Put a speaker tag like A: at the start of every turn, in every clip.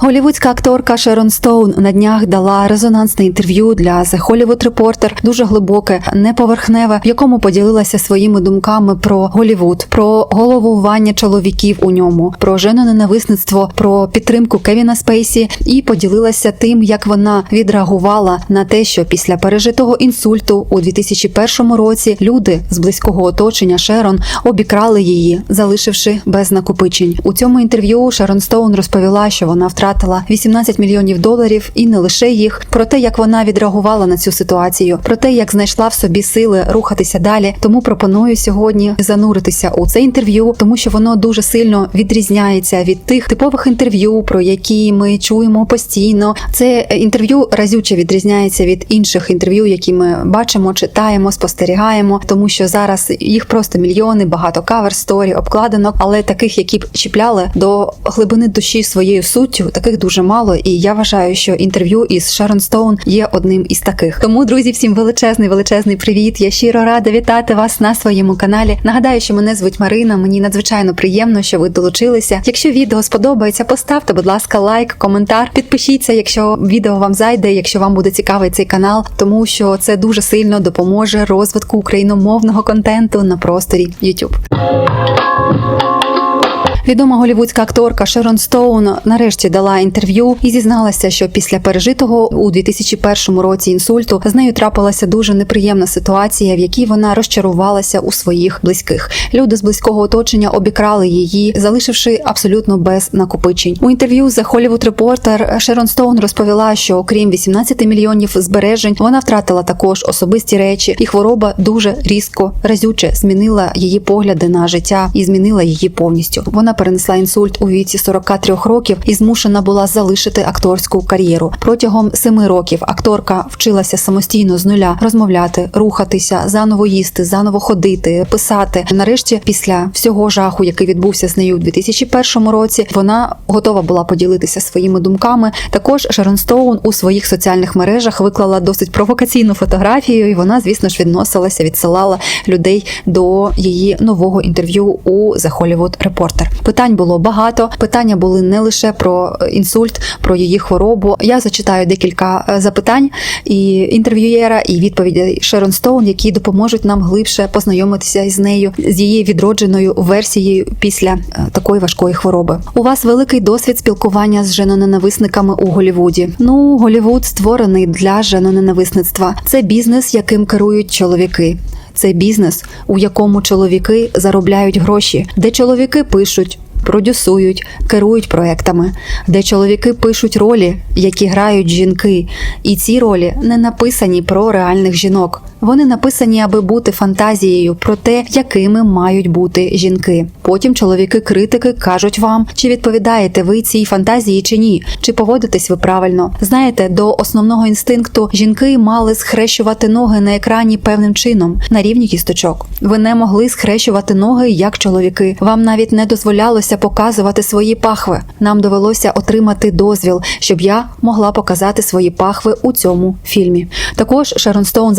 A: Голівудська акторка Шерон Стоун на днях дала резонансне інтерв'ю для The Hollywood Reporter, дуже глибоке, неповерхневе, в якому поділилася своїми думками про Голівуд, про головування чоловіків у ньому, про женоненависництво, про підтримку Кевіна Спейсі і поділилася тим, як вона відреагувала на те, що після пережитого інсульту у 2001 році люди з близького оточення Шерон обікрали її, залишивши без накопичень. У цьому інтерв'ю Шерон Стоун розповіла, що вона втратила 18 мільйонів доларів і не лише їх, про те, як вона відреагувала на цю ситуацію, про те, як знайшла в собі сили рухатися далі. Тому пропоную сьогодні зануритися у це інтерв'ю, тому що воно дуже сильно відрізняється від тих типових інтерв'ю, про які ми чуємо постійно. Це інтерв'ю разюче відрізняється від інших інтерв'ю, які ми бачимо, читаємо, спостерігаємо, тому що зараз їх просто мільйони, багато кавер сторі, обкладинок, але таких, які б чіпляли до глибини душі своєю суттю, таких дуже мало. І я вважаю, що інтерв'ю із Шерон Стоун є одним із таких. Тому, друзі, всім величезний, величезний привіт. Я щиро рада вітати вас на своєму каналі. Нагадаю, що мене звуть Марина. Мені надзвичайно приємно, що ви долучилися. Якщо відео сподобається, поставте, будь ласка, лайк, коментар. Підпишіться, якщо відео вам зайде, якщо вам буде цікавий цей канал, тому що це дуже сильно допоможе розвитку україномовного контенту на просторі YouTube. Відома голівудська акторка Шерон Стоун нарешті дала інтерв'ю і зізналася, що після пережитого у 2001 році інсульту з нею трапилася дуже неприємна ситуація, в якій вона розчарувалася у своїх близьких. Люди з близького оточення обікрали її, залишивши абсолютно без накопичень. У інтерв'ю The Hollywood Reporter Шерон Стоун розповіла, що окрім 18 мільйонів збережень, вона втратила також особисті речі, і хвороба дуже різко разюче змінила її погляди на життя і змінила її повністю. Вона перенесла інсульт у віці 43 років і змушена була залишити акторську кар'єру. Протягом семи років акторка вчилася самостійно з нуля розмовляти, рухатися, заново їсти, заново ходити, писати. Нарешті, після всього жаху, який відбувся з нею у 2001 році, вона готова була поділитися своїми думками. Також Шерон Стоун у своїх соціальних мережах виклала досить провокаційну фотографію, і вона, звісно ж, відносилася, відсилала людей до її нового інтерв'ю у The Hollywood Reporter. Питань було багато. Питання були не лише про е, інсульт, про її хворобу. Я зачитаю декілька е, запитань і інтерв'юєра, і відповідей Шерон Стоун, які допоможуть нам глибше познайомитися з нею, з її відродженою версією після е, такої важкої хвороби. У вас великий досвід спілкування з женоненависниками у Голівуді. Ну, Голівуд створений для женоненависництва. Це бізнес, яким керують чоловіки. Це бізнес, у якому чоловіки заробляють гроші, де чоловіки пишуть. Продюсують, керують проектами, де чоловіки пишуть ролі, які грають жінки, і ці ролі не написані про реальних жінок. Вони написані, аби бути фантазією про те, якими мають бути жінки. Потім чоловіки-критики кажуть вам, чи відповідаєте ви цій фантазії чи ні, чи поводитесь ви правильно. Знаєте, до основного інстинкту жінки мали схрещувати ноги на екрані певним чином на рівні кісточок. Ви не могли схрещувати ноги як чоловіки. Вам навіть не дозволялося показувати свої пахви. Нам довелося отримати дозвіл, щоб я могла показати свої пахви у цьому фільмі. Також Шерон Стоун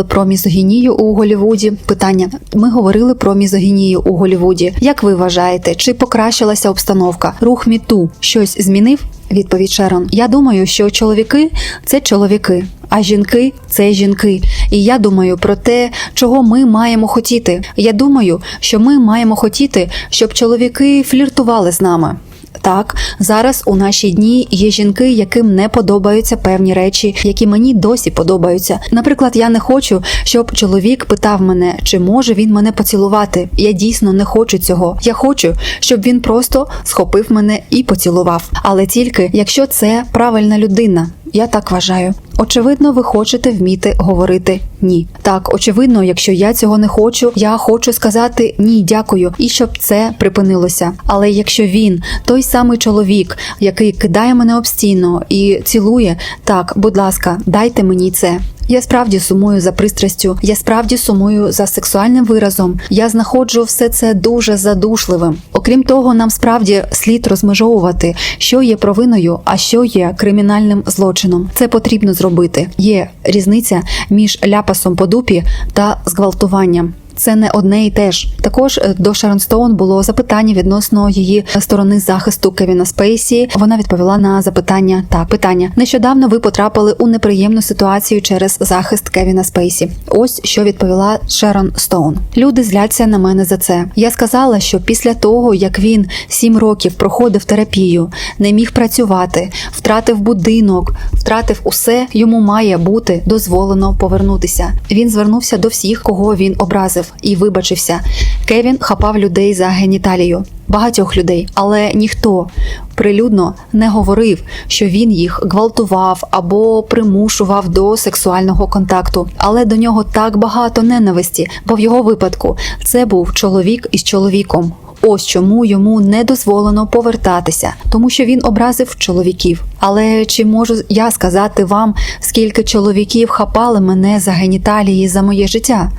A: запитували про мізогінію у Голівуді. Питання: ми говорили про мізогінію у Голівуді. Як ви вважаєте, чи покращилася обстановка? Рух міту щось змінив? Відповідь Шерон. Я думаю, що чоловіки це чоловіки. А жінки це жінки. І я думаю про те, чого ми маємо хотіти. Я думаю, що ми маємо хотіти, щоб чоловіки фліртували з нами. Так, зараз у наші дні є жінки, яким не подобаються певні речі, які мені досі подобаються. Наприклад, я не хочу, щоб чоловік питав мене, чи може він мене поцілувати. Я дійсно не хочу цього. Я хочу, щоб він просто схопив мене і поцілував. Але тільки якщо це правильна людина. Я так вважаю. Очевидно, ви хочете вміти говорити ні. Так, очевидно, якщо я цього не хочу, я хочу сказати ні, дякую, і щоб це припинилося. Але якщо він той самий чоловік, який кидає мене об стіну і цілує, так, будь ласка, дайте мені це. Я справді сумую за пристрастю, я справді сумую за сексуальним виразом. Я знаходжу все це дуже задушливим. Окрім того, нам справді слід розмежовувати, що є провиною, а що є кримінальним злочином. Це потрібно зробити. Є різниця між ляпасом по дупі та зґвалтуванням. Це не одне і те ж. Також е, до Шерон Стоун було запитання відносно її сторони захисту Кевіна Спейсі. Вона відповіла на запитання так. Питання нещодавно ви потрапили у неприємну ситуацію через захист Кевіна Спейсі. Ось що відповіла Шерон Стоун. Люди зляться на мене за це. Я сказала, що після того як він сім років проходив терапію, не міг працювати, втратив будинок, втратив усе, йому має бути дозволено повернутися. Він звернувся до всіх, кого він образив, і вибачився. Кевін хапав людей за геніталію. Багатьох людей, але ніхто прилюдно не говорив, що він їх гвалтував або примушував до сексуального контакту. Але до нього так багато ненависті, бо в його випадку це був чоловік із чоловіком. Ось чому йому не дозволено повертатися, тому що він образив чоловіків. Але чи можу я сказати вам, скільки чоловіків хапали мене за геніталії за моє життя?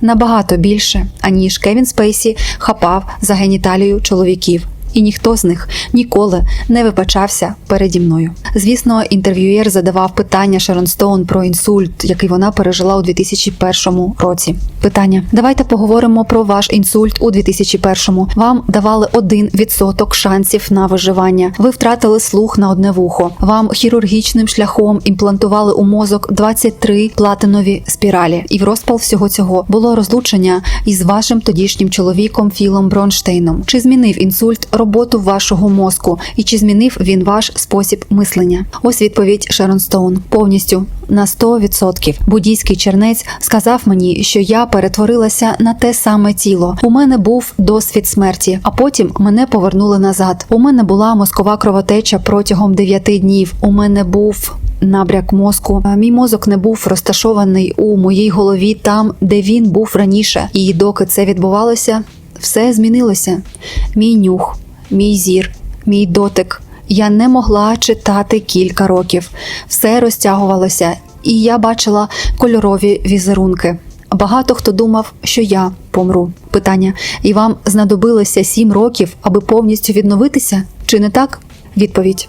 A: Набагато більше, аніж Кевін Спейсі хапав за геніталію чоловіків. І ніхто з них ніколи не вибачався переді мною. Звісно, інтерв'юєр задавав питання Шерон Стоун про інсульт, який вона пережила у 2001 році. Питання: давайте поговоримо про ваш інсульт у 2001-му. Вам давали 1% шансів на виживання. Ви втратили слух на одне вухо. Вам хірургічним шляхом імплантували у мозок 23 платинові спіралі. І в розпал всього цього було розлучення із вашим тодішнім чоловіком Філом Бронштейном. Чи змінив інсульт роботу вашого мозку, і чи змінив він ваш спосіб мислення? Ось відповідь Шерон Стоун повністю на 100%. Буддійський чернець сказав мені, що я перетворилася на те саме тіло. У мене був досвід смерті, а потім мене повернули назад. У мене була мозкова кровотеча протягом 9 днів. У мене був. Набряк мозку. Мій мозок не був розташований у моїй голові там, де він був раніше. І доки це відбувалося, все змінилося. Мій нюх, мій зір, мій дотик. Я не могла читати кілька років. Все розтягувалося, і я бачила кольорові візерунки. Багато хто думав, що я помру. Питання: і вам знадобилося сім років, аби повністю відновитися? Чи не так? Відповідь.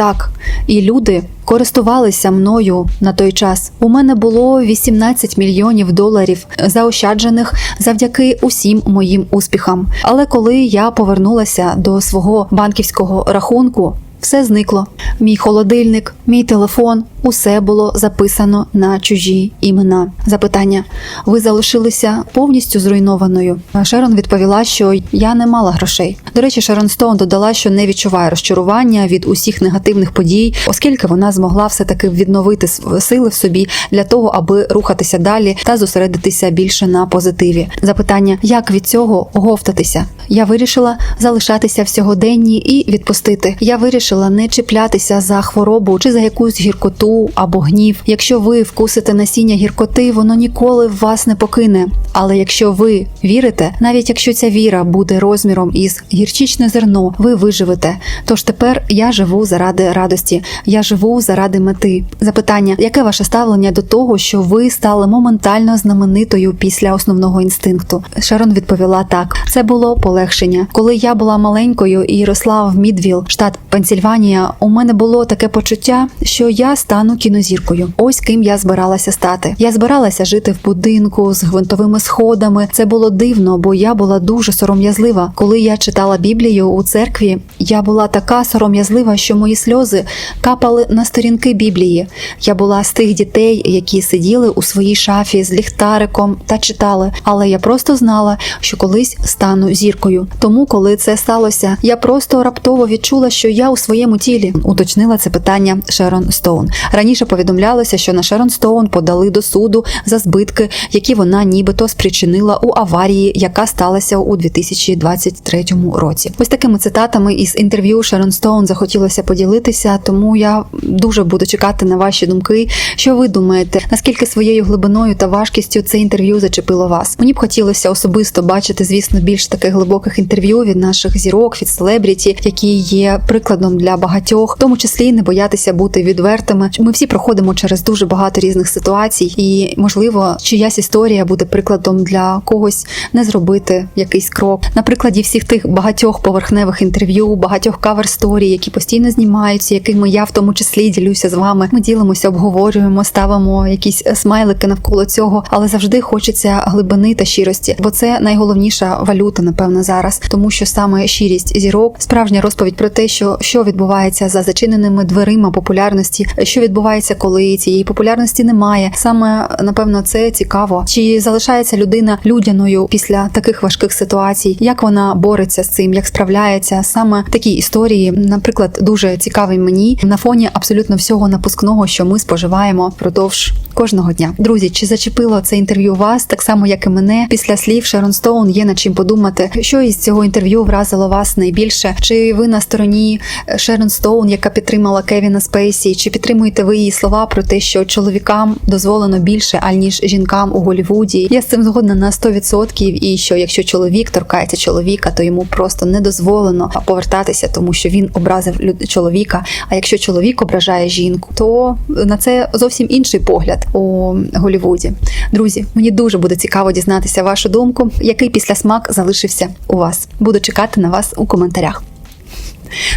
A: Так, і люди користувалися мною на той час. У мене було 18 мільйонів доларів, заощаджених завдяки усім моїм успіхам. Але коли я повернулася до свого банківського рахунку, все зникло. Мій холодильник, мій телефон, усе було записано на чужі імена. Запитання: ви залишилися повністю зруйнованою? Шерон відповіла, що я не мала грошей. До речі, Шерон Стоун додала, що не відчуває розчарування від усіх негативних подій, оскільки вона змогла все таки відновити сили в собі для того, аби рухатися далі та зосередитися більше на позитиві. Запитання: як від цього оговтатися? Я вирішила залишатися в сьогоденні і відпустити. Я вирішила не чіплятися за хворобу чи за якусь гіркоту або гнів. Якщо ви вкусите насіння гіркоти, воно ніколи вас не покине. Але якщо ви вірите, навіть якщо ця віра буде розміром із гірчичне зерно, ви виживете. Тож тепер я живу заради радості, я живу заради мети. Запитання, яке ваше ставлення до того, що ви стали моментально знаменитою після основного інстинкту? Шерон відповіла так: це було полегшення. Коли я була маленькою і росла в Мідвіл, штат Пенсільванія, у мене було таке почуття, що я стану кінозіркою. Ось ким я збиралася стати. Я збиралася жити в будинку з гвинтовими сходами. Це було дивно, бо я була дуже сором'язлива. Коли я читала Біблію у церкві, я була така сором'язлива, що мої сльози капали на сторінки Біблії. Я була з тих дітей, які сиділи у своїй шафі з ліхтариком та читали. Але я просто знала, що колись стану зіркою. Тому, коли це сталося, я просто раптово відчула, що я у своєму тілі уточнила це питання Шерон Стоун. Раніше повідомлялося, що на Шерон Стоун подали до суду за збитки, які вона нібито спричинила у аварії, яка сталася у 2023 році. Ось такими цитатами із інтерв'ю Шерон Стоун захотілося поділитися, тому я дуже буду чекати на ваші думки. Що ви думаєте, наскільки своєю глибиною та важкістю це інтерв'ю зачепило вас? Мені б хотілося особисто бачити, звісно, більш таких глибоких інтерв'ю від наших зірок, від селебріті, які є прикладом для багатьох, в тому числі не боятися бути відвертими. Ми всі проходимо через дуже багато різних ситуацій, і можливо, чиясь історія буде прикладом для когось не зробити якийсь крок. На прикладі всіх тих багатьох поверхневих інтерв'ю, багатьох кавер сторі, які постійно знімаються, якими я в тому числі ділюся з вами. Ми ділимося, обговорюємо, ставимо якісь смайлики навколо цього, але завжди хочеться глибини та щирості, бо це найголовніша валюта, напевно, зараз, тому що саме щирість зірок, справжня розповідь про те, що, що відбувається за зачиненими дверима популярності, що відбувається, коли цієї популярності немає. Саме напевно це цікаво. Чи залишається людина людяною після таких важких ситуацій? Як вона бореться з цим, як справляється? Саме такі історії, наприклад, дуже цікаві мені на фоні абсолютно всього напускного, що ми споживаємо впродовж кожного дня. Друзі, чи зачепило це інтерв'ю вас так само, як і мене? Після слів Шерон Стоун є над чим подумати, що із цього інтерв'ю вразило вас найбільше? Чи ви на стороні Шерон Стоун, яка підтримала Кевіна Спейсі? Чи підтримуєте ви її слова про те, що чоловікам дозволено більше, аніж жінкам у Голлівуді? Я з цим згодна на 100% і що якщо чоловік торкається чоловіка, то йому просто не дозволено повертатися, тому що він образив чоловіка. А якщо чоловік ображає жінку, то на це зовсім інший погляд у Голлівуді. Друзі, мені дуже буде цікаво дізнатися вашу думку, який післясмак залишився у вас. Буду чекати на вас у коментарях.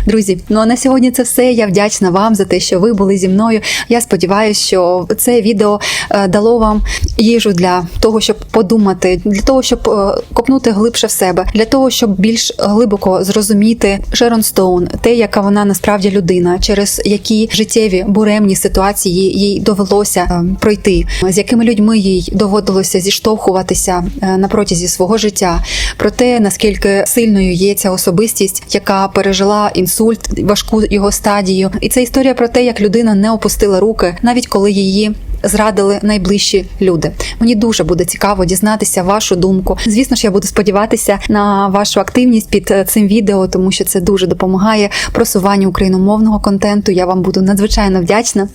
A: Друзі, ну а на сьогодні це все. Я вдячна вам за те, що ви були зі мною. Я сподіваюся, що це відео е, дало вам їжу для того, щоб подумати, для того, щоб е, копнути глибше в себе, для того, щоб більш глибоко зрозуміти Шерон Стоун, те, яка вона насправді людина, через які життєві буремні ситуації їй довелося е, пройти, з якими людьми їй доводилося зіштовхуватися на протязі свого життя, про те, наскільки сильною є ця особистість, яка пережила інсульт, важку його стадію. І це історія про те, як людина не опустила руки, навіть коли її. Зрадили найближчі люди. Мені дуже буде цікаво дізнатися вашу думку. Звісно ж, я буду сподіватися на вашу активність під е, цим відео, тому що це дуже допомагає просуванню україномовного контенту. Я вам буду надзвичайно вдячна.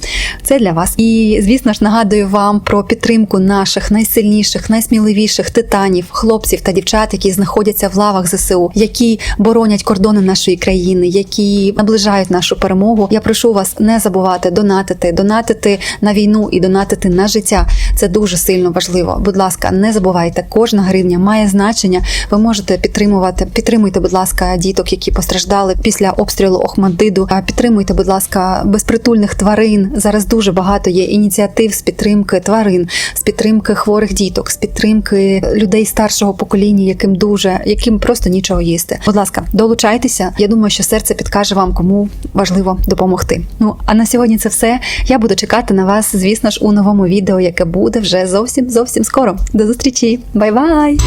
A: Це для вас. І звісно ж нагадую вам про підтримку наших найсильніших, найсміливіших титанів, хлопців та дівчат, які знаходяться в лавах ЗСУ, які боронять кордони нашої країни, які наближають нашу перемогу. Я прошу вас не забувати донатити, донатити на війну і донатити на життя. Це дуже сильно важливо. Будь ласка, не забувайте, кожна гривня має значення. Ви можете підтримувати. Підтримуйте, будь ласка, діток, які постраждали після обстрілу Охмадиду. Підтримуйте, будь ласка, безпритульних тварин. Зараз дуже багато є ініціатив з підтримки тварин, з підтримки хворих діток, з підтримки людей старшого покоління, яким дуже яким просто нічого їсти. Будь ласка, долучайтеся. Я думаю, що серце підкаже вам, кому важливо допомогти. Ну а на сьогодні це все. Я буду чекати на вас, звісно ж, у новому відео, яке буде вже зовсім зовсім скоро. До зустрічі, бай-бай!